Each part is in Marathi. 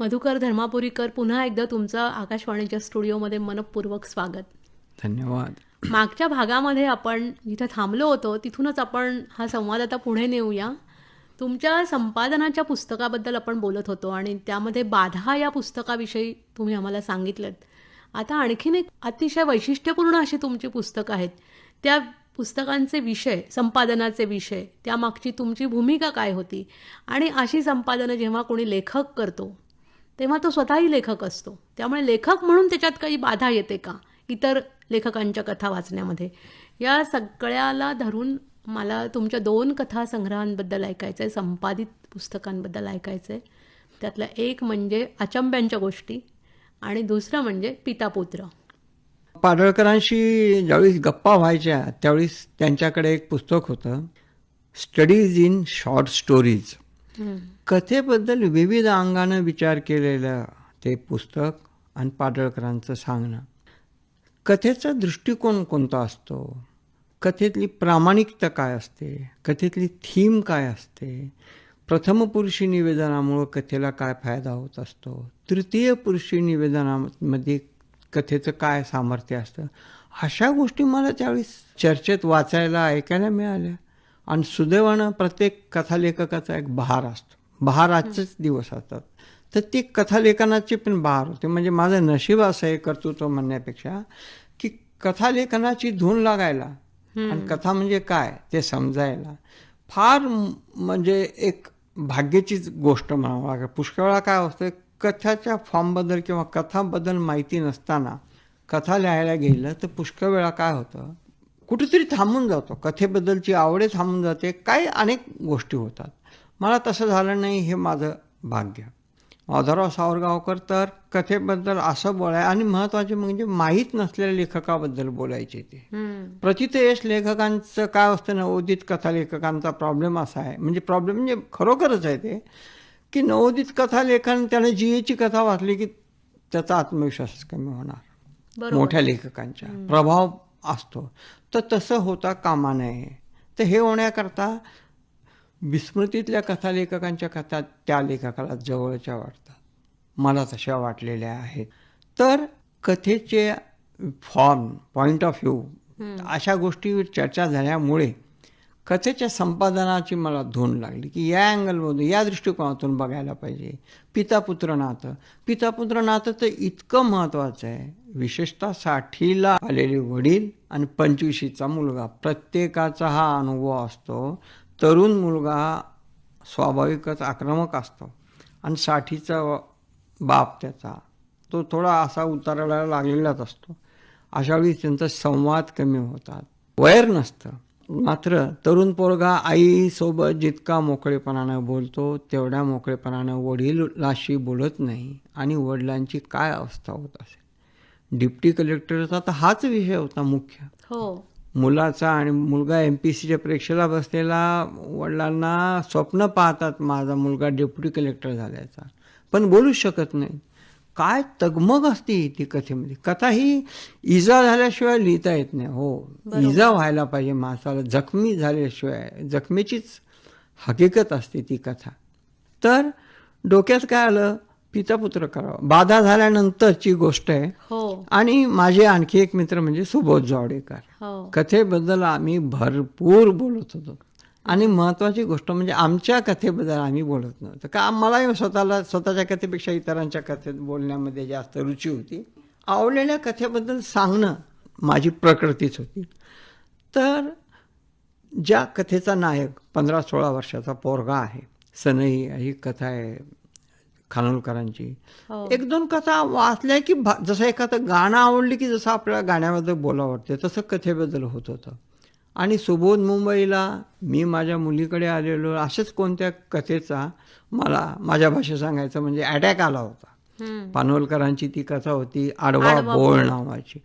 मधुकर धर्मापुरीकर पुन्हा एकदा तुमचं आकाशवाणीच्या स्टुडिओमध्ये मनपूर्वक स्वागत. धन्यवाद. मागच्या भागामध्ये आपण जिथे थांबलो होतो तिथूनच आपण हा संवाद आता पुढे नेऊया. तुमच्या संपादनाच्या पुस्तकाबद्दल आपण बोलत होतो आणि त्यामध्ये बाधा या पुस्तकाविषयी तुम्ही आम्हाला सांगितलं आता आणखीन एक अतिशय वैशिष्ट्यपूर्ण अशी तुमची पुस्तकं आहेत. त्या पुस्तकांचे विषय संपादनाचे विषय त्यामागची तुमची भूमिका काय होती? आणि अशी संपादनं जेव्हा कोणी लेखक करतो तेव्हा तो स्वतःही लेखक असतो. त्यामुळे लेखक म्हणून त्याच्यात काही बाधा येते का? इतर लेखकांच्या कथा वाचण्यामध्ये. या सगळ्याला धरून मला तुमच्या दोन कथा संग्रहांबद्दल ऐकायचं आहे संपादित पुस्तकांबद्दल ऐकायचं आहे त्यातलं एक म्हणजे अचंब्यांच्या गोष्टी आणि दुसरं म्हणजे पितापुत्र पाडळकरांशी ज्यावेळेस गप्पा व्हायच्या त्यावेळेस त्यांच्याकडे एक पुस्तक होतं स्टडीज इन शॉर्ट स्टोरीज कथेबद्दल विविध अंगानं विचार केलेलं ते पुस्तक आणि पाडळकरांचं सांगणं. कथेचा दृष्टिकोन कोणता असतो? कथेतली प्रामाणिकता काय असते? कथेतली थीम काय असते? प्रथम पुरुषी निवेदनामुळं कथेला काय फायदा होत असतो? तृतीय पुरुषी निवेदनामध्ये कथेचं काय सामर्थ्य असतं? अशा गोष्टी मला त्यावेळी चर्चेत वाचायला ऐकायला मिळाल्या. आणि सुदैवानं प्रत्येक कथालेखकाचा एक बहार असतो. बहाराचेच दिवस असतात. तर ती कथालेखनाची पण बहार होते. म्हणजे माझं नशीब असं आहे कर्तृत्व म्हणण्यापेक्षा की कथालेखनाची धून लागायला आणि कथा म्हणजे काय ते समजायला फार म्हणजे एक भाग्याचीच गोष्ट म्हणावं लागेल. पुष्कळ काय असतं कथाच्या फॉर्मबद्दल किंवा कथाबद्दल माहिती नसताना कथा लिहायला गेलं तर पुष्कळ वेळा काय होतं कुठेतरी थांबून जातो. कथेबद्दलची आवडे थांबून जाते. काही अनेक गोष्टी होतात. मला तसं झालं नाही हे माझं भाग्य. माधवराव सावरगावकर तर कथेबद्दल असं बोलाय आणि महत्त्वाचे म्हणजे माहीत नसलेल्या लेखकाबद्दल बोलायचे ते. प्रचित यश लेखकांचं काय असतं नवोदित कथा लेखकांचा प्रॉब्लेम असा आहे. म्हणजे प्रॉब्लेम म्हणजे खरोखरच आहे ते की नवोदित कथा लेखन त्याने जीएची कथा वाचली की त्याचा आत्मविश्वास कमी होणार. मोठ्या लेखकांच्या. प्रभाव असतो. तर तसं होता कामा नये. तर हे होण्याकरता विस्मृतीतल्या कथालेखकांच्या कथा त्या लेखकाला जवळच्या वाटतात. मला तशा वाटलेल्या आहेत. तर कथेचे फॉर्म पॉइंट ऑफ व्ह्यू अशा गोष्टीवर चर्चा झाल्यामुळे कथेच्या संपादनाची मला धून लागली की या अँगलमधून या दृष्टिकोनातून बघायला पाहिजे. पितापुत्र नातं. पितापुत्र नातं तर इतकं महत्त्वाचं आहे. विशेषतः साठीला आलेले वडील आणि पंचवीशीचा मुलगा. प्रत्येकाचा हा अनुभव असतो. तरुण मुलगा स्वाभाविकच आक्रमक असतो. आणि साठीचा बाप त्याचा तो थोडा असा उतारायला लागलेलाच असतो. अशावेळी त्यांचा संवाद कमी होतात. वैर नसतं. मात्र तरुण पोरगा आईसोबत जितका मोकळेपणानं बोलतो तेवढ्या मोकळेपणानं वडीलाशी बोलत नाही आणि वडिलांची काय अवस्था होत असेल? डिप्टी कलेक्टरचा तर हाच विषय होता मुख्य. हो. मुलाचा आणि मुलगा एम पी सीच्या परीक्षेला बसलेला वडिलांना स्वप्न पाहतात माझा मुलगा डेप्युटी कलेक्टर झाल्याचा. पण बोलूच शकत नाही. काय तगमग असते ती कथेमध्ये? कथा ही इजा झाल्याशिवाय लिहिता येत नाही. हो इजा व्हायला पाहिजे माणसाला. जखमी झाल्याशिवाय जखमेचीच हकीकत असते ती कथा. तर डोक्यात काय आलं? पितापुत्र करावं. बाधा झाल्यानंतरची गोष्ट आहे. हो. आणि माझे आणखी एक मित्र म्हणजे सुबोध जावडेकर. हो. कथेबद्दल आम्ही भरपूर बोलत होतो. आणि महत्त्वाची गोष्ट म्हणजे आमच्या कथेबद्दल आम्ही बोलत नव्हतो. का मलाही स्वतःला स्वतःच्या कथेपेक्षा इतरांच्या कथेत बोलण्यामध्ये जास्त रुची होती. आवडलेल्या कथेबद्दल सांगणं माझी प्रकृतीच होती. तर ज्या कथेचा नायक पंधरा सोळा वर्षाचा पोरगा आहे सनई ही कथा आहे खानोलकरांची. हो. एक दोन कथा वाचल्या की जसं एखादं गाणं आवडली की जसं आपल्याला गाण्याबद्दल बोलावं वाटते तसं कथेबद्दल होत होतं. आणि सुबोध मुंबईला मी माझ्या मुलीकडे आलेलो अशाच कोणत्या कथेचा मला माझ्या भाषेत सांगायचं म्हणजे अटॅक आला होता. हम्म. पानवलकरांची ती कथा होती आडवा बोळ नावाची.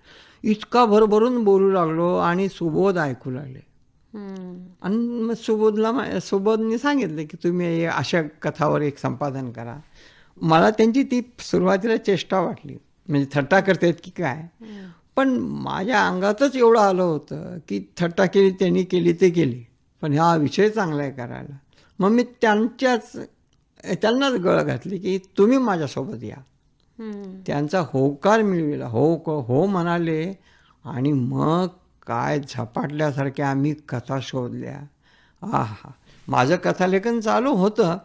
इतका भरभरून बोलू लागलो आणि सुबोध ऐकू लागले. आणि मग सुबोधला सुबोधने सांगितलं की तुम्ही अशा कथावर एक संपादन करा. मला त्यांची ती सुरुवातीला चेष्टा वाटली. म्हणजे थट्टा करतायत की काय? पण माझ्या अंगातच एवढं आलं होतं की थट्टा केली त्यांनी केली ते केली. पण हा विषय चांगला आहे करायला. मग मी त्यांच्याच त्यांनाच गळ घातली की तुम्ही माझ्यासोबत या. त्यांचा होकार मिळविला. हो क- हो म्हणाले आणि मग काय झपाटल्यासारख्या आम्ही कथा शोधल्या. आहा. माझं कथालेखन चालू होतं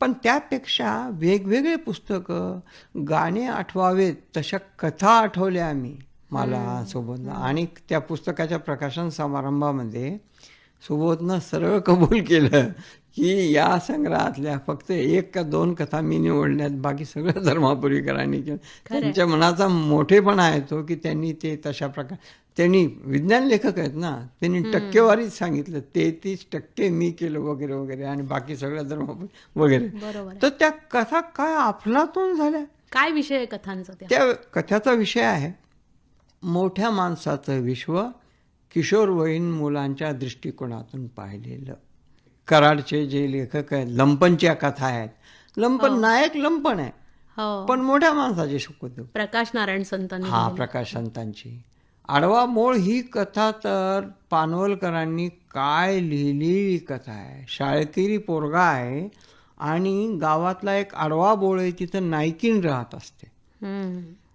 पण त्यापेक्षा वेगवेगळे पुस्तकं गाणे आठवावेत तशा कथा आठवल्या आम्ही. मला सुबोधला आणि त्या पुस्तकाच्या प्रकाशन समारंभामध्ये सुबोधनं सरळ कबूल केलं की या संग्रहातल्या फक्त एक का दोन कथा मी निवडल्यात बाकी सगळं धर्मापुरीकरांनी केलं. त्यांच्या मनाचा मोठेपणा आहे तो की त्यांनी ते तशा प्रकार त्यांनी विज्ञान लेखक आहेत ना त्यांनी टक्केवारीच सांगितलं तेहतीस टक्के मी केलं वगैरे वगैरे आणि बाकी सगळं धर्मापुरी वगैरे. तर त्या कथा काय अफलातून झाल्या? काय विषय आहे कथांचा त्या? त्या कथ्याचा विषय आहे. मोठ्या माणसाचं विश्व किशोरवयीन मुलांच्या दृष्टिकोनातून पाहिलेलं. कराडचे जे लेखक आहेत लंपनच्या कथा आहेत. लंपन नायक लंपन आहे. हो. पण मोठ्या माणसाचे सुखदेव प्रकाश नारायण संतांनी हा प्रकाश संतांची. आडवा मोळ ही कथा तर पानवलकरांनी काय लिहिलेली कथा आहे? शाळकरी पोरगा आहे आणि गावातला एक आडवा बोळ आहे तिथं नायकीन राहत असते.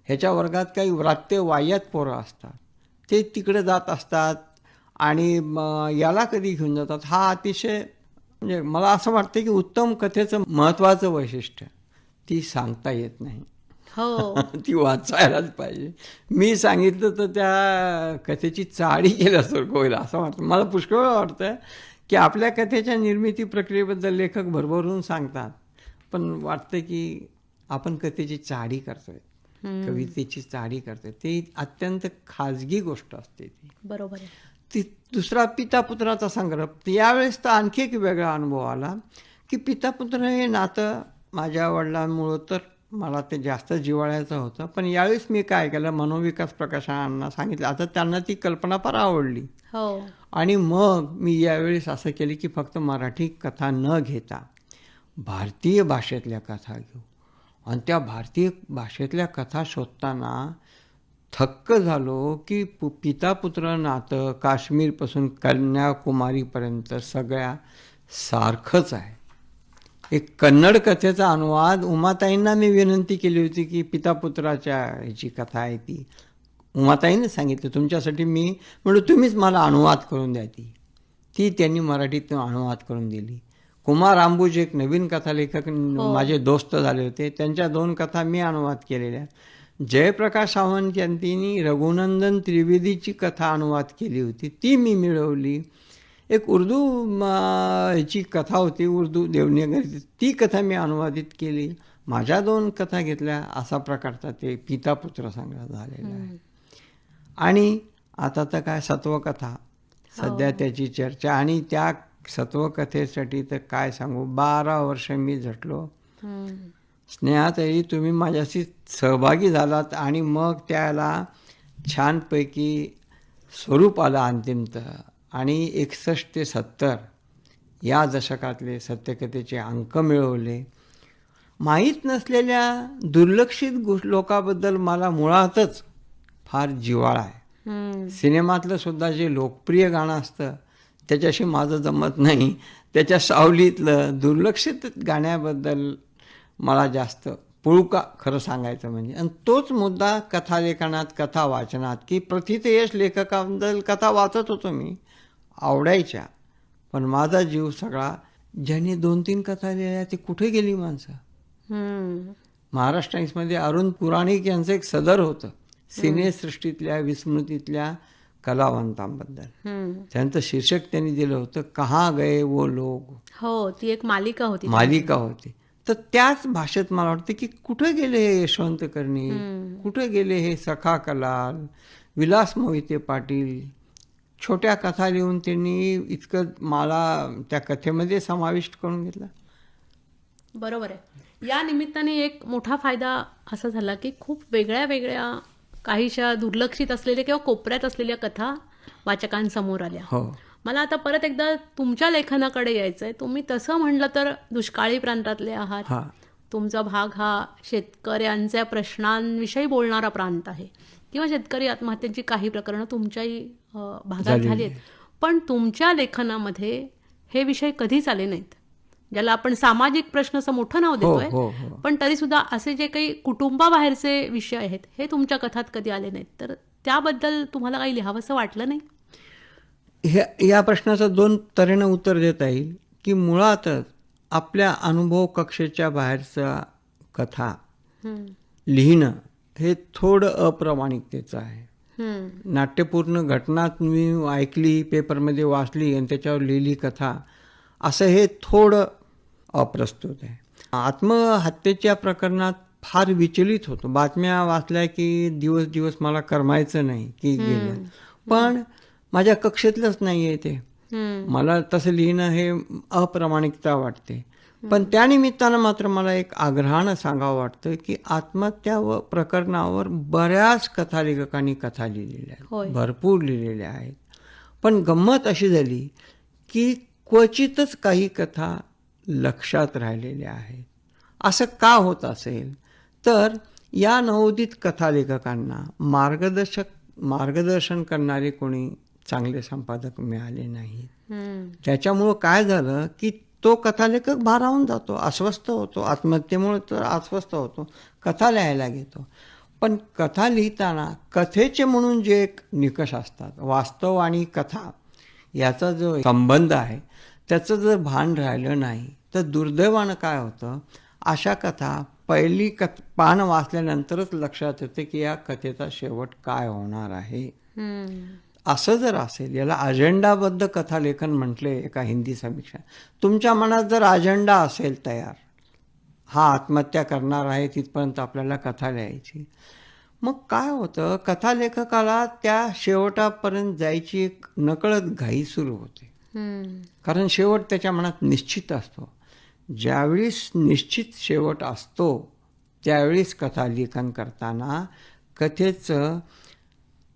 ह्याच्या वर्गात काही व्रात्य वाह्यात पोरं असतात. ते तिकडे जात असतात आणि म, याला कधी घेऊन जातात. हा अतिशय म्हणजे मला असं वाटतं की उत्तम कथेचं महत्त्वाचं वैशिष्ट्य. ती सांगता येत नाही. हो. ती वाचायलाच पाहिजे. मी सांगितलं तर त्या कथेची चाळी केल्यासारखं होईल असं वाटतं. मला पुष्कळ वाटतं की आपल्या कथेच्या निर्मिती प्रक्रियेबद्दल लेखक भरभरून सांगतात. पण वाटतं की आपण कथेची चाडी करतोय. कवितेची चाडी करतोय ती अत्यंत खाजगी गोष्ट असते ती. बरोबर ती दुसरा पिता पुत्राचा संग्रह. यावेळेस तर आणखी एक वेगळा अनुभव आला की पिता पुत्र हे नातं माझ्या वडिलांमुळं तर मला ते जास्त जिव्हाळ्याचं होतं. पण यावेळेस मी काय केलं मनोविकास प्रकाशनांना सांगितलं. आता त्यांना ती कल्पना फार आवडली. हो. आणि मग मी यावेळेस असं केलं की फक्त मराठी कथा न घेता भारतीय भाषेतल्या कथा घेऊ. आणि त्या भारतीय भाषेतल्या कथा शोधताना थक्क झालो की पु पिता पुत्र नातं काश्मीरपासून कन्याकुमारीपर्यंत सगळ्या सारखंच आहे. एक कन्नड कथेचा अनुवाद उमाताईंना मी विनंती केली होती की पिता पुत्राच्या ह्याची कथा आहे ती. उमाताईने सांगितलं तुमच्यासाठी मी म्हणजे तुम्हीच मला अनुवाद करून द्या ती. ती त्यांनी मराठीत अनुवाद करून दिली. कुमार आंबुज एक नवीन कथालेखक माझे दोस्त झाले होते. त्यांच्या दोन कथा मी अनुवाद केलेल्या जयप्रकाश सावंत यांनी रघुनंदन त्रिवेदीची कथा अनुवाद केली होती. ती मी मिळवली. एक उर्दू म, ची कथा होती उर्दू देवनेगरी ती कथा मी अनुवादित केली. माझ्या दोन कथा घेतल्या. असा प्रकारचा ते पिता पुत्र संग्रह झालेला आहे. आणि आता तर काय सत्वकथा. सध्या त्याची चर्चा. आणि त्या सत्वकथेसाठी तर काय सांगू बारा वर्ष मी झटलो हम्म. स्नेहाताई तुम्ही माझ्याशी सहभागी झालात आणि मग त्याला छानपैकी स्वरूप आलं अंतिमतः आणि एकसष्ट ते सत्तर या दशकातले सत्यकथेचे अंक मिळवले माहीत नसलेल्या दुर्लक्षित गोष्ट लोकाबद्दल मला मुळातच फार जिव्हाळा आहे. सिनेमातलं सुद्धा जे लोकप्रिय गाणं असतं त्याच्याशी माझं जमत नाही. त्याच्या सावलीतलं दुर्लक्षित गाण्याबद्दल मला जास्त पुळका खरं सांगायचं म्हणजे. आणि तोच मुद्दा कथालेखनात कथा वाचनात की प्रथितयश लेखकाबद्दल कथा वाचत होतो मी आवडायच्या. पण माझा जीव सगळा ज्यांनी दोन तीन कथा लिहिल्या ते कुठे गेली माणसं. महाराष्ट्र टाइम्समध्ये अरुण पुराणिक यांचं एक सदर होतं. सिनेसृष्टीतल्या विस्मृतीतल्या कलावंतांबद्दल. त्यांचं शीर्षक त्यांनी दिलं होतं कहाँ गए वो लोग? हो ती एक मालिका होती मालिका होती. तर त्याच भाषेत मला वाटतं की कुठे गेले हे यशवंत कर्णी? कुठे गेले हे सखा कलाल? विलास मोहिते पाटील छोट्या कथा लिहून त्यांनी इतकं मला त्या कथेमध्ये समाविष्ट करून घेतला. बरोबर आहे. या निमित्ताने एक मोठा फायदा असा झाला की खूप वेगळ्या वेगळ्या काहीशा दुर्लक्षित असलेल्या किंवा कोपऱ्यात असलेल्या कथा वाचकांसमोर आल्या. हो. मला आता परत एकदा तुमच्या लेखनाकडे यायचं आहे तुम्ही तसं म्हणलं तर दुष्काळी प्रांतातले आहात. तुमचा भाग हा शेतकऱ्यांच्या प्रश्नांविषयी बोलणारा प्रांत आहे. किंवा शेतकरी आत्महत्यांची काही प्रकरणं तुमच्याही भागात झाली आहेत. पण तुमच्या लेखनामध्ये हे विषय कधीच आले नाहीत. ज्याला आपण सामाजिक प्रश्न असं मोठं नाव हो देतोय. हो हो. पण तरी सुद्धा असे जे काही कुटुंबाबाहेरचे विषय आहेत हे तुमच्या कथात कधी आले नाहीत. तर त्याबद्दल तुम्हाला काही लिहावंसं वाटलं नाही? या प्रश्नाचं दोन तऱ्हेनं उत्तर देता येईल की मुळातच आपल्या अनुभव कक्षेच्या बाहेरचा कथा हम्म. लिहिणं हे थोडं अप्रामाणिकतेचं आहे. हम्म. नाट्यपूर्ण घटना तुम्ही ऐकली पेपरमध्ये वाचली आणि त्याच्यावर लिहिली कथा असं हे थोडं अप्रस्तुत आहे. आत्महत्येच्या प्रकरणात फार विचलित होतो. बातम्या वाचल्या की दिवस दिवस मला करमायचं नाही की गेलं. पण माझ्या कक्षेतलंच नाही आहे ते. मला तसं लिहिणं हे अप्रामाणिकता वाटते. पण त्यानिमित्तानं मात्र मला एक आग्रहानं सांगावं वाटतं की आत्महत्या व प्रकरणावर बऱ्याच कथालेखकांनी कथा लिहिलेल्या. आहेत. भरपूर लिहिलेल्या आहेत. पण गंमत अशी झाली की क्वचितच काही कथा लक्षात राहिलेल्या आहेत. असं का होत असेल? तर या नवोदित कथालेखकांना मार्गदर्शक मार्गदर्शन करणारे कोणी चांगले संपादक मिळाले नाहीत. त्याच्यामुळं काय झालं की तो कथालेखक भारावून जातो अस्वस्थ होतो आत्महत्येमुळे तर अस्वस्थ होतो कथा लिहायला घेतो. पण कथा लिहिताना कथेचे म्हणून जे एक निकष असतात वास्तव आणि कथा याचा जो संबंध आहे त्याचं जर भान राहिलं नाही तर दुर्दैवानं काय होतं? अशा कथा पहिली कथ पान वाचल्यानंतरच लक्षात येते की या कथेचा शेवट काय होणार आहे. असं जर असेल याला अजेंडाबद्ध कथालेखन म्हटले एका हिंदी समीक्षा तुमच्या मनात जर अजेंडा असेल तयार हा आत्महत्या करणार आहे तिथपर्यंत आपल्याला कथा लिहायची. मग काय होतं? कथालेखकाला त्या शेवटापर्यंत जायची एक नकळत घाई सुरू होते. कारण शेवट त्याच्या मनात निश्चित असतो. ज्यावेळीस निश्चित शेवट असतो त्यावेळीस कथालेखन करताना कथेचं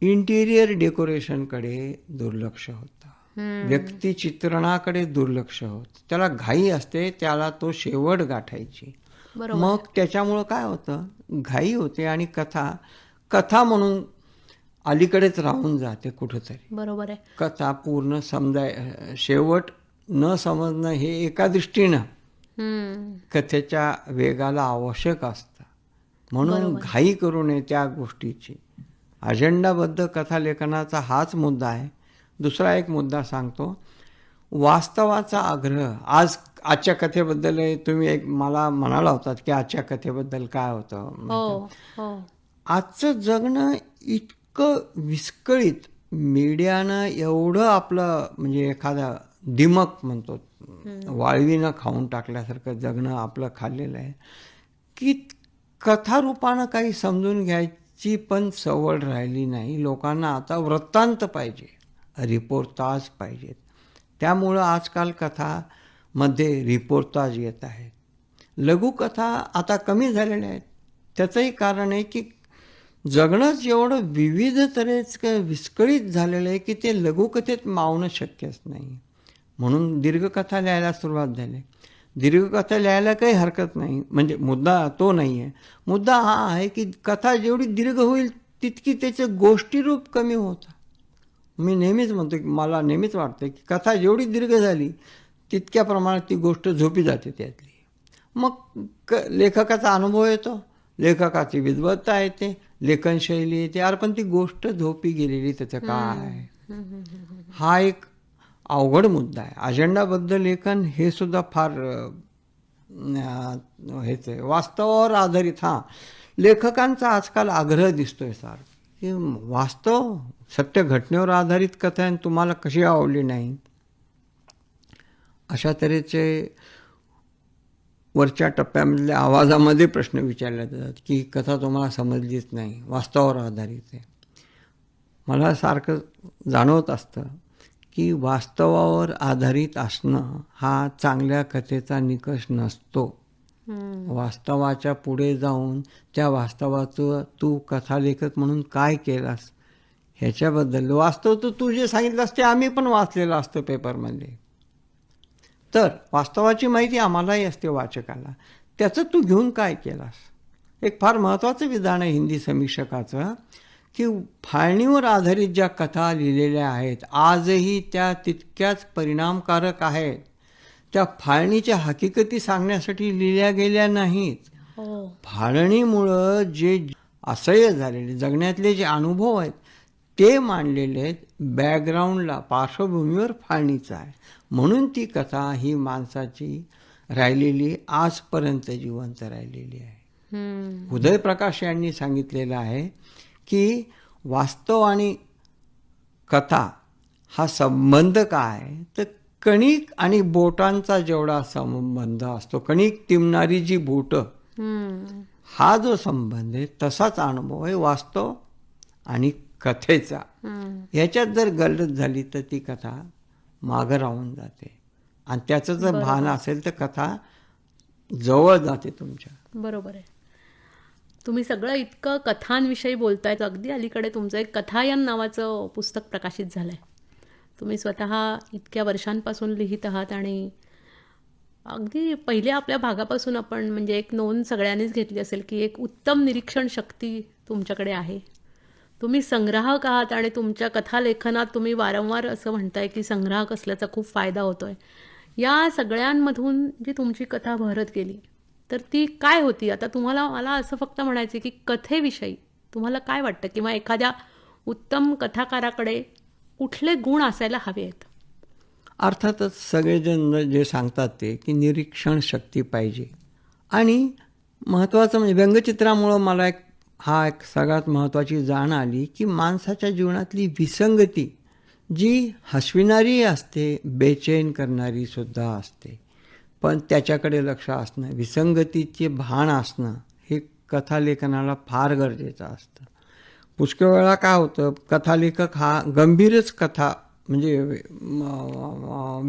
इंटिरियर डेकोरेशनकडे दुर्लक्ष होतं. व्यक्तिचित्रणाकडे दुर्लक्ष होतं. त्याला घाई असते त्याला तो शेवट गाठायची. मग त्याच्यामुळं काय होतं? घाई होते आणि कथा कथा म्हणून अलीकडेच राहून जाते कुठंतरी. बरोबर आहे. कथा पूर्ण समजाय शेवट न समजणं हे एका दृष्टीनं. कथेच्या वेगाला आवश्यक असतं. म्हणून घाई करू नये त्या गोष्टीची. अजेंडाबद्ध कथालेखनाचा हाच मुद्दा आहे. दुसरा एक मुद्दा सांगतो. वास्तवाचा आग्रह. आज आजच्या कथेबद्दल तुम्ही एक मला म्हणाला होतात की आजच्या कथेबद्दल काय होतं? हो हो. आजचं जगणं इतकं विस्कळीत. मीडियानं एवढं आपलं म्हणजे एखादा दिमक म्हणतो. वाळवीनं खाऊन टाकल्यासारखं जगणं आपलं खाल्लेलं आहे. की कथारूपानं काही समजून घ्यायची पण सवड राहिली नाही. लोकांना आता वृत्तांत पाहिजे रिपोर्टाज पाहिजेत. त्यामुळं आजकाल कथामध्ये रिपोर्टाज येत आहेत लघुकथा आता कमी झालेल्या आहेत. त्याचंही कारण आहे की जगणंच एवढं विविध तऱ्हेचं विस्कळीत झालेलं आहे की ते लघुकथेत मावणं शक्यच नाही. म्हणून दीर्घकथा लिहायला सुरुवात झाली. दीर्घकथा लिहायला काही हरकत नाही. म्हणजे मुद्दा तो नाही आहे मुद्दा हा आहे की कथा जेवढी दीर्घ होईल तितकी त्याचं गोष्टीरूप कमी होतं. मी नेहमीच म्हणतो की मला नेहमीच वाटतं की कथा जेवढी दीर्घ झाली तितक्या प्रमाणात ती गोष्ट झोपी जाते त्यातली. मग क लेखकाचा अनुभव येतो. लेखकाची विद्वत्ता येते. लेखनशैली येते. अरे पण ती गोष्ट झोपी गेलेली त्याचं काय? हा एक अवघड मुद्दा आहे. अजेंडाबद्ध लेखन हे सुद्धा फार हेच आहे. वास्तवावर आधारित हां. लेखकांचा आजकाल आग्रह दिसतोय सार. की वास्तव सत्य घटनेवर आधारित कथा आहे आणि तुम्हाला कशी आवडली नाही? अशा तऱ्हेचे वरच्या टप्प्यामधल्या आवाजामध्ये प्रश्न विचारले जातात की कथा तुम्हाला समजलीच नाही. वास्तवावर आधारित आहे. मला सारखं जाणवत असतं की वास्तवावर आधारित असणं हा चांगल्या कथेचा निकष नसतो. वास्तवाच्या पुढे जाऊन त्या वास्तवाचं तू कथालेखक म्हणून काय केलास? ह्याच्याबद्दल वास्तव तर तू जे सांगितलंस ते आम्ही पण वाचलेलं असतं पेपरमध्ये. तर वास्तवाची माहिती आम्हालाही असते वाचकाला. त्याचं तू घेऊन काय केलास? एक फार महत्त्वाचं विधान आहे हिंदी समीक्षकाचं. की फाळणीवर आधारित ज्या कथा लिहिलेल्या आहेत आजही त्या तितक्याच परिणामकारक आहेत. त्या फाळणीच्या हकीकती सांगण्यासाठी लिहिल्या गेल्या नाहीत. हो. फाळणीमुळं जे असह्य झालेले जगण्यातले जे अनुभव आहेत ते मांडलेले आहेत बॅकग्राऊंडला पार्श्वभूमीवर फाळणीचं आहे. म्हणून ती कथा ही माणसाची राहिलेली आजपर्यंत जिवंत राहिलेली आहे. हम्म. उदयप्रकाश यांनी सांगितलेलं आहे की वास्तव आणि कथा हा संबंध काय? तर कणिक आणि बोटांचा जेवढा संबंध असतो कणिक तिमणारी जी बोटं हम्म. हा जो संबंध आहे तसाच अनुभव आहे वास्तव आणि कथेचा. हम्म. याच्यात जर गलत झाली तर ती कथा मागं राहून जाते. आणि त्याचं जर भान असेल तर कथा जवळ जाते तुमच्या. बरोबर आहे. तुम्ही सगळं इतकं कथांविषयी बोलताय अगदी अलीकडे तुमचं एक कथायन नावाचं पुस्तक प्रकाशित झालं आहे तुम्ही स्वतः इतक्या वर्षांपासून लिहित आहात आणि अगदी पहिल्या आपल्या भागापासून आपण म्हणजे एक नोंद सगळ्यांनीच घेतली असेल की एक उत्तम निरीक्षण शक्ती तुमच्याकडे आहे. तुम्ही संग्राहक आहात आणि तुमच्या कथालेखनात तुम्ही वारंवार असं म्हणताय की संग्राहक असल्याचा खूप फायदा होतोय. या सगळ्यांमधून जी तुमची कथा भरत गेली तर ती काय होती? आता तुम्हाला मला असं फक्त म्हणायचं की कथेविषयी तुम्हाला काय वाटतं? किंवा एखाद्या उत्तम कथाकाराकडे कुठले गुण असायला हवे आहेत? अर्थातच सगळेजण जे सांगतात ते की निरीक्षण शक्ती पाहिजे. आणि महत्त्वाचं म्हणजे व्यंगचित्रामुळं मला एक हा एक सगळ्यात महत्त्वाची जाण आली की माणसाच्या जीवनातली विसंगती जी हसविणारी असते बेचैन करणारी सुद्धा असते. पण त्याच्याकडे लक्ष असणं विसंगतीचे भान असणं हे कथालेखनाला फार गरजेचं असतं. पुष्कळ वेळा काय होतं कथालेखक हा गंभीरच कथा म्हणजे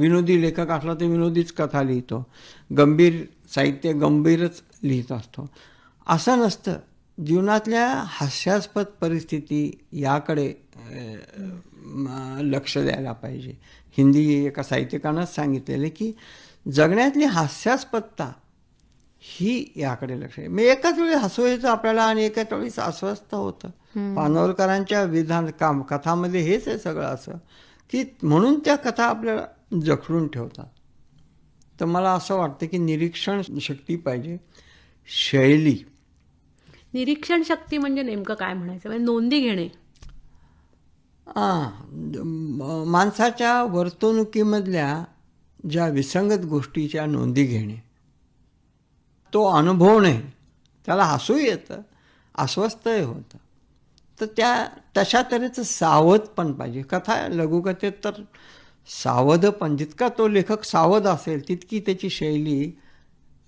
विनोदी लेखक असला तर विनोदीच कथा लिहितो. गंभीर साहित्य गंभीरच लिहित असतो. असं नसतं. जीवनातल्या हास्यास्पद परिस्थिती याकडे लक्ष द्यायला पाहिजे. हिंदी एका साहित्यिकानंच सांगितलेलं की जगण्यातली हास्यास्पदता ही याकडे लक्ष म्हणजे एकाच वेळी हसू येतं आपल्याला आणि एकाच वेळी अस्वस्थ होतं. पानवरकरांच्या विधान काम कथामध्ये हेच आहे सगळं असं की म्हणून त्या कथा आपल्याला जखडून ठेवतात. तर मला असं वाटतं की निरीक्षण शक्ती पाहिजे. शैली. निरीक्षण शक्ती म्हणजे नेमकं काय म्हणायचं? म्हणजे नोंदी घेणे. म- माणसाच्या वर्तणुकीमधल्या ज्या विसंगत गोष्टीच्या नोंदी घेणे. तो अनुभवणे त्याला हसू येतं अस्वस्थही होतं. तर त्या तशा तऱ्हेचं सावध पण पाहिजे. कथा लघुकथेत तर सावध पण जितका तो लेखक सावध असेल तितकी त्याची शैली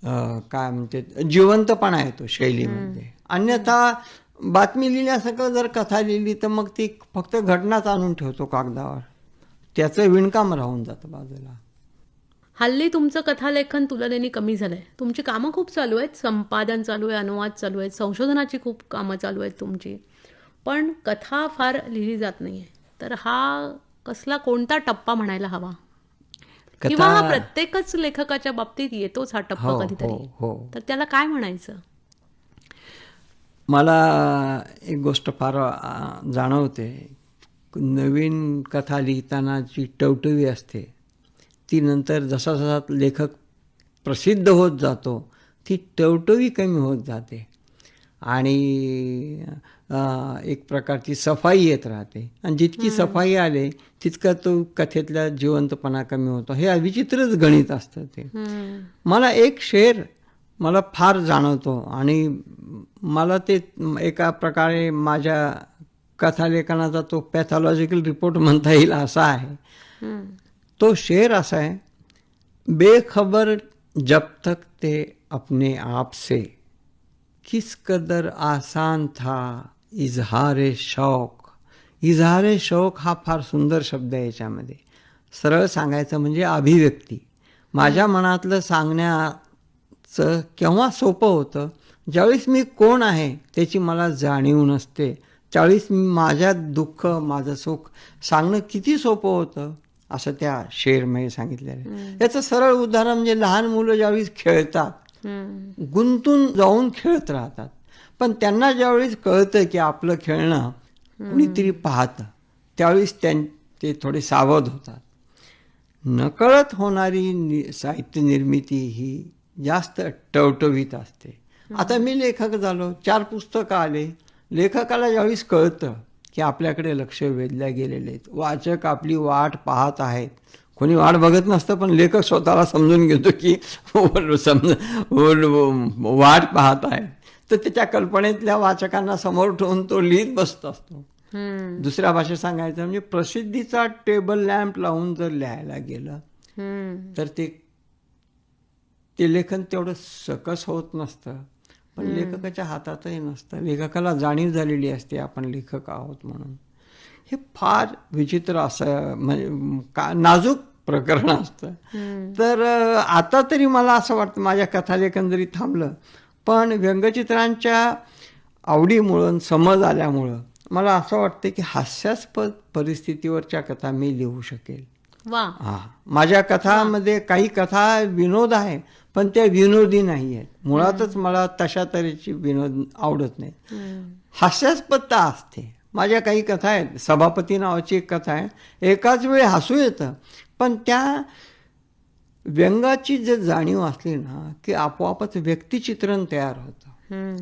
काय म्हणते जिवंतपणा येतो शैलीमध्ये. अन्यथा बातमी लिहिल्यासारखं जर कथा लिहिली तर मग ती फक्त घटनाच आणून ठेवतो कागदावर. त्याचं विणकाम राहून जातं बाजूला. हल्ली तुमचं कथालेखन तुलनेने कमी झालंय. तुमची कामं खूप चालू आहेत. संपादन चालू आहे अनुवाद चालू आहेत संशोधनाची खूप कामं चालू आहेत तुमची. पण कथा फार लिहिली जात नाहीये. तर हा कसला कोणता टप्पा म्हणायला हवा? किंवा हा प्रत्येकच लेखकाच्या बाबतीत येतोच हा टप्पा हो कधीतरी? हो हो. तर त्याला काय म्हणायचं? मला एक गोष्ट फार जाणवते. नवीन कथा लिहिताना जी टवटवी असते. ती नंतर जसा जसा लेखक प्रसिद्ध होत जातो ती टवटवी कमी होत जाते. आणि एक प्रकारची सफाई येत राहते. आणि जितकी सफाई आले तितका तो कथेतला जिवंतपणा कमी होतो. हे विचित्रच गणित असतं ते. मला एक शेर मला फार जाणवतो आणि मला ते एका प्रकारे माझ्या कथालेखनाचा तो पॅथॉलॉजिकल रिपोर्ट म्हणता येईल असा आहे. तो शेर असा आहे बेखबर जब तक ते अपने आप से। किस कदर आसान था इजहार शौक। इजहार शौक हा फार सुंदर शब्द आहे याच्यामध्ये। सरळ सांगायचं म्हणजे अभिव्यक्ती। माझ्या मनातलं सांगण्याचं केव्हा सोपं होतं ज्यावेळेस मी कोण आहे त्याची मला जाणीव नसते त्यावेळेस मी माझ्या दुःख माझं सुख सांगणं किती सोपं होतं असं त्या शेरमध्ये सांगितलेलं आहे. याचं सरळ उदाहरण म्हणजे लहान मुलं ज्यावेळेस खेळतात गुंतून जाऊन खेळत राहतात. पण त्यांना ज्यावेळेस कळतं की आपलं खेळणं कुणीतरी पाहतं त्यावेळेस त्यां ते थोडे सावध होतात. नकळत होणारी नि साहित्य निर्मिती ही जास्त टवटवीत असते. आता मी लेखक झालो चार पुस्तकं आले. लेखकाला ज्यावेळेस कळतं की आपल्याकडे लक्ष वेधल्या गेलेले आहेत. वाचक आपली वाट पाहत आहेत. कोणी वाट बघत नसतं पण लेखक स्वतःला समजून घेतो की समज वाट पाहत आहे तर त्याच्या कल्पनेतल्या वाचकांना समोर ठेवून तो लिहित बसत असतो. दुसऱ्या भाषेत सांगायचं म्हणजे प्रसिद्धीचा टेबल लॅम्प लावून जर लिहायला गेलं. तर ते ते लेखन तेवढं सकस होत नसतं. पण लेखकाच्या हातातही नसतं. लेखकाला जाणीव झालेली असते आपण लेखक आहोत म्हणून. हे फार विचित्र असं म्हणजे का नाजूक प्रकरण असतं. तर आता तरी मला असं वाटतं माझ्या कथालेखन जरी थांबलं पण व्यंगचित्रांच्या आवडीमुळं समज आल्यामुळं मला असं वाटतं की हास्यास्पद परिस्थितीवरच्या कथा मी लिहू शकेल. वा. हा. माझ्या कथामध्ये काही कथा विनोद आहे पण त्या विनोदी नाही आहेत मुळातच मला तशा तऱ्हेची विनोद आवडत नाही. हास्यास्पदता असते. माझ्या काही कथा आहेत. सभापती नावाची एक कथा आहे. एकाच वेळी हसू येतं. पण त्या व्यंगाची जर जाणीव असली ना की आपोआपच व्यक्तिचित्रण तयार होतं.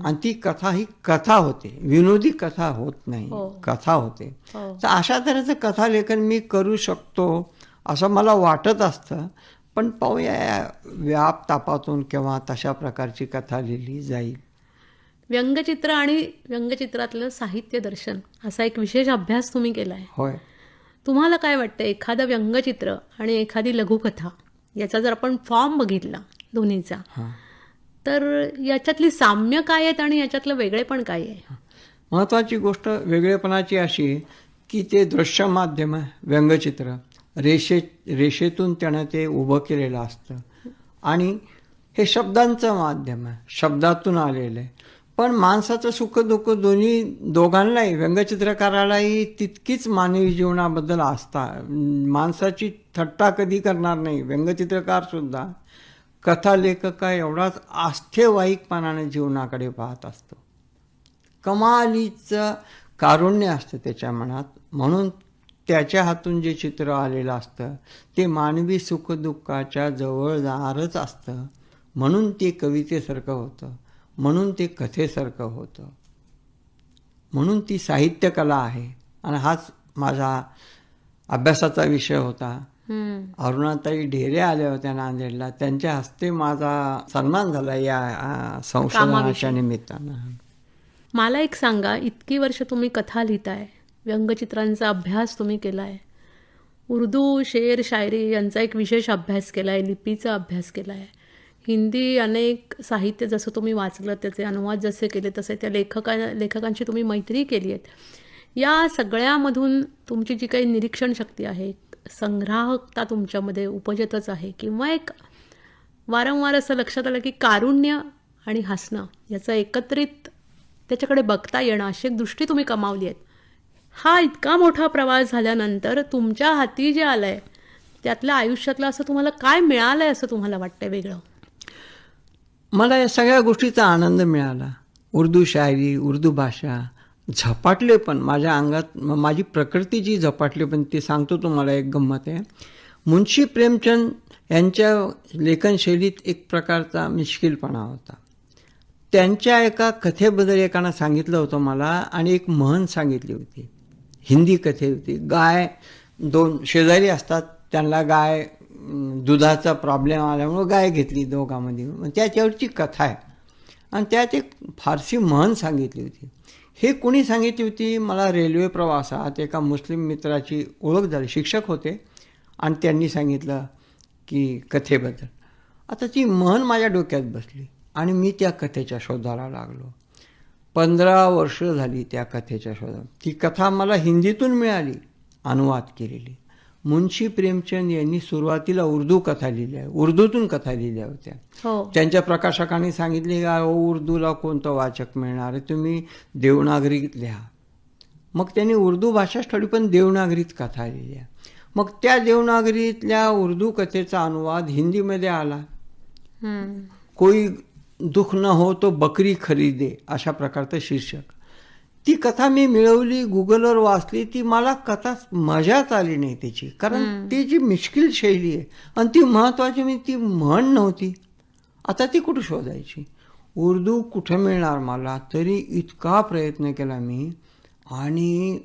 आणि ती कथा ही कथा होते. विनोदी कथा होत नाही. हो. कथा होते. हो. तर अशा तऱ्हेचं कथालेखन मी करू शकतो असं मला वाटत असतं. पण पाहूया या व्याप तापातून किंवा तशा प्रकारची कथा लिहिली जाईल. व्यंगचित्र आणि व्यंगचित्रातलं साहित्य दर्शन असा एक विशेष अभ्यास तुम्ही केला आहे होय. तुम्हाला काय वाटतं एखादं व्यंगचित्र आणि एखादी लघुकथा याचा जर आपण फॉर्म बघितला दोन्हीचा तर याच्यातली साम्य काय आहेत आणि याच्यातलं वेगळेपण काय आहे? महत्त्वाची गोष्ट वेगळेपणाची अशी की ते दृश्य माध्यम आहे व्यंगचित्र. रेषे रेषेतून त्यानं ते उभं केलेलं असतं. आणि हे शब्दांचं माध्यम आहे शब्दातून आलेलं आहे. पण माणसाचं सुख दुःख दोन्ही दोघांनाही व्यंगचित्रकारालाही तितकीच मानवी जीवनाबद्दल आस्था माणसाची थट्टा कधी करणार नाही. व्यंगचित्रकार सुद्धा कथालेखका एवढाच आस्थेवाईकपणाने जीवनाकडे पाहत असतो. कमालीचं कारुण्य असतं त्याच्या मनात. म्हणून त्याच्या हातून जे चित्र आलेलं असतं ते मानवी सुखदुःखाच्या जवळ जाणारच असतं. म्हणून ते कवितेसारखं होतं. म्हणून ते कथेसारखं होतं. म्हणून ती साहित्यकला आहे. आणि हाच माझा अभ्यासाचा विषय होता. अरुणाताई ढेरे आल्या होत्या नांदेडला. त्यांच्या हस्ते माझा सन्मान झाला या संशोधनाच्या. निमित्तानं. मला एक सांगा इतकी वर्ष तुम्ही कथा लिहिताय. व्यंगचित्रांचा अभ्यास तुम्ही केला आहे उर्दू शेर शायरी यांचा एक विशेष अभ्यास केला आहे लिपीचा अभ्यास केला आहे हिंदी अनेक साहित्य जसं तुम्ही वाचलं त्याचे अनुवाद जसे केले तसे त्या लेखका लेखकांशी तुम्ही मैत्री केली आहेत. या सगळ्यामधून तुमची जी काही निरीक्षण शक्ती आहे संग्राहकता तुमच्यामध्ये उपजतच आहे. किंवा एक वारंवार असं लक्षात आलं की कारुण्य आणि हसणं याचं एकत्रित त्याच्याकडे बघता येणं अशी एक दृष्टी तुम्ही कमावली आहेत. हा इतका मोठा प्रवास झाल्यानंतर तुमच्या हाती जे आलं आहे त्यातल्या आयुष्यातलं असं तुम्हाला काय मिळालं आहे असं तुम्हाला वाटतं वेगळं? मला या सगळ्या गोष्टीचा आनंद मिळाला. उर्दू शायरी उर्दू भाषा झपाटले पण माझ्या अंगात माझी प्रकृती जी झपाटली पण ते सांगतो तुम्हाला एक गंमत आहे. मुन्शी प्रेमचंद यांच्या लेखनशैलीत एक प्रकारचा मिश्किलपणा होता. त्यांच्या एका कथेबद्दल एकानं सांगितलं होतं मला आणि एक म्हण सांगितली होती. हिंदी कथे होती? गाय दोन शेजारी असतात त्यांना गाय दुधाचा प्रॉब्लेम आल्यामुळं गाय घेतली दोघांमध्ये. मग त्याच्यावरची कथा आहे. आणि त्यात एक फारसी म्हण सांगितली होती. हे कोणी सांगितली होती? मला रेल्वे प्रवासात एका मुस्लिम मित्राची ओळख झाली. शिक्षक होते. आणि त्यांनी सांगितलं की कथेबद्दल. आता ती म्हण माझ्या डोक्यात बसली. आणि मी त्या कथेच्या शोधाला लागलो. पंधरा वर्ष झाली त्या कथेच्या शोधात. ती कथा मला हिंदीतून मिळाली अनुवाद केलेली. मुन्शी प्रेमचंद यांनी सुरुवातीला उर्दू कथा लिहिल्या उर्दूतून कथा लिहिल्या होत्या. हो. त्यांच्या प्रकाशकांनी सांगितले का "अहो, उर्दूला कोणतं वाचक मिळणार? आहे तुम्ही देवनागरीत लिहा. मग त्यांनी उर्दू भाषा ठेवली पण देवनागरीत कथा लिहिल्या. मग त्या देवनागरीतल्या उर्दू कथेचा अनुवाद हिंदीमध्ये आला. कोई दुःख न हो तो बकरी खरीदे अशा प्रकारचं शीर्षक. ती कथा मी मिळवली गुगलवर वाचली ती मला कथा मजाच आली नाही त्याची कारण ती जी मिश्किल शैली आहे आणि ती महत्वाची म्हणजे ती म्हण नव्हती. आता ती कुठं शोधायची? उर्दू कुठं मिळणार मला? तरी इतका प्रयत्न केला मी. आणि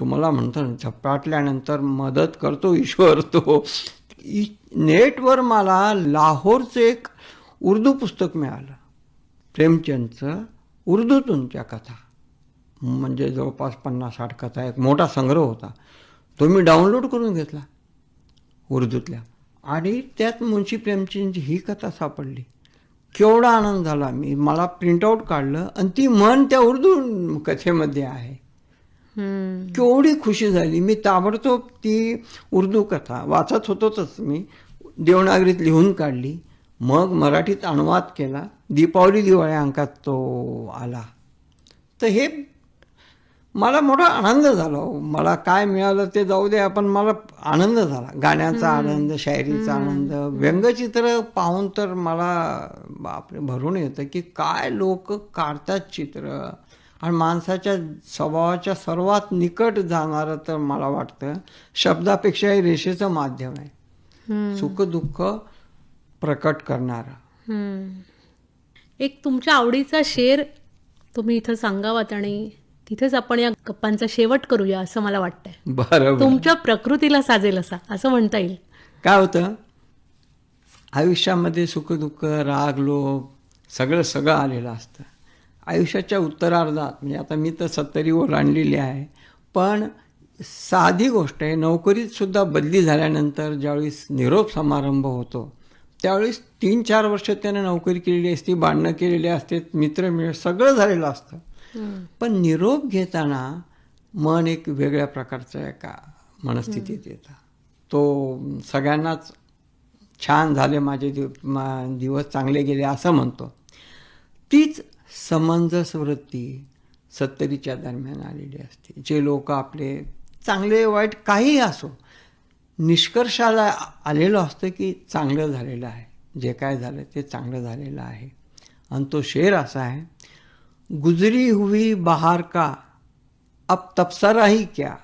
तुम्हाला म्हणतो ना झपाटल्यानंतर मदत करतो ईश्वर तो. नेटवर मला लाहोरचं एक उर्दू पुस्तक मिळालं. प्रेमचंदचं उर्दूतूनच्या कथा. म्हणजे जवळपास पन्नास साठ कथा एक मोठा संग्रह होता. तो मी डाउनलोड करून घेतला उर्दूतल्या. आणि त्यात मुंशी प्रेमचंदची ही कथा सापडली. केवढा आनंद झाला. मी मला प्रिंटआउट काढलं आणि ती म्हण त्या उर्दू कथेमध्ये आहे. केवढी खुशी झाली. मी ताबडतोब ती उर्दू कथा वाचत होतोच मी. देवनागरीत लिहून काढली. मग मराठीत अनुवाद केला. दीपावली दिवाळी अंकात तो आला. तर हे मला मोठा आनंद झाला हो. मला काय मिळालं ते जाऊ दे आपण मला आनंद झाला. गाण्याचा आनंद शायरीचा आनंद व्यंगचित्र पाहून तर मला बापरे भरून येतं की काय लोक काढतात चित्र. आणि माणसाच्या स्वभावाच्या सर्वात निकट जाणारं तर मला वाटतं शब्दापेक्षा हे रेषेचं माध्यम आहे. सुख दुःख प्रकट करणारं. हम्म. एक तुमच्या आवडीचा शेर तुम्ही इथं सांगावात आणि तिथेच आपण या गप्पांचा शेवट करूया असं मला वाटतंय. बरोबर. तुमच्या प्रकृतीला साजेल असा असं म्हणता येईल. काय होतं? आयुष्यामध्ये सुखदुःख राग लोभ सगळं सगळं आलेलं असतं. आयुष्याच्या उत्तरार्धात म्हणजे आता मी तर सत्तरी ओलांडलेली आहे पण साधी गोष्ट आहे नोकरीत सुद्धा बदली झाल्यानंतर ज्यावेळेस निरोप समारंभ होतो त्यावेळेस तीन चार वर्ष त्याने नोकरी केलेली असती भांडणं केलेली असते मित्र मिळ सगळं झालेलं असतं. पण निरोप घेताना मन एक वेगळ्या प्रकारचं एका मनस्थितीत येतं. तो सगळ्यांनाच छान झाले माझे दिव मा- दिवस चांगले गेले असं म्हणतो. तीच समंजस वृत्ती सत्तरीच्या दरम्यान आलेली असते. जे लोक आपले चांगले वाईट काहीही असो निष्कर्षाला आलेलं असतं की चांगलं झालेलं आहे. जे काय झालं ते चांगलं झालेलं आहे. आणि तो शेर असा आहे गुजरी हुई बहार का अब तपसरा ही क्या?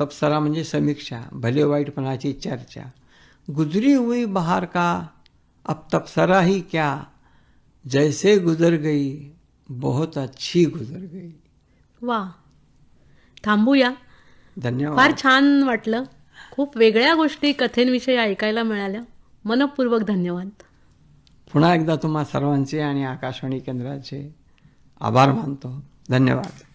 तपसरा म्हणजे समीक्षा भले वाईटपणाची चर्चा. गुजरी हुई बहार का अब तपसरा ही क्या? जैसे गुजर गई बहुत अच्छी गुजर गई. वा थांबूया. धन्यवाद. फार छान वाटलं. खूप वेगळ्या गोष्टी कथेंविषयी ऐकायला मिळाल्या. मनपूर्वक धन्यवाद. पुन्हा एकदा तुम्हा सर्वांचे आणि आकाशवाणी केंद्राचे आभार मानतो. धन्यवाद.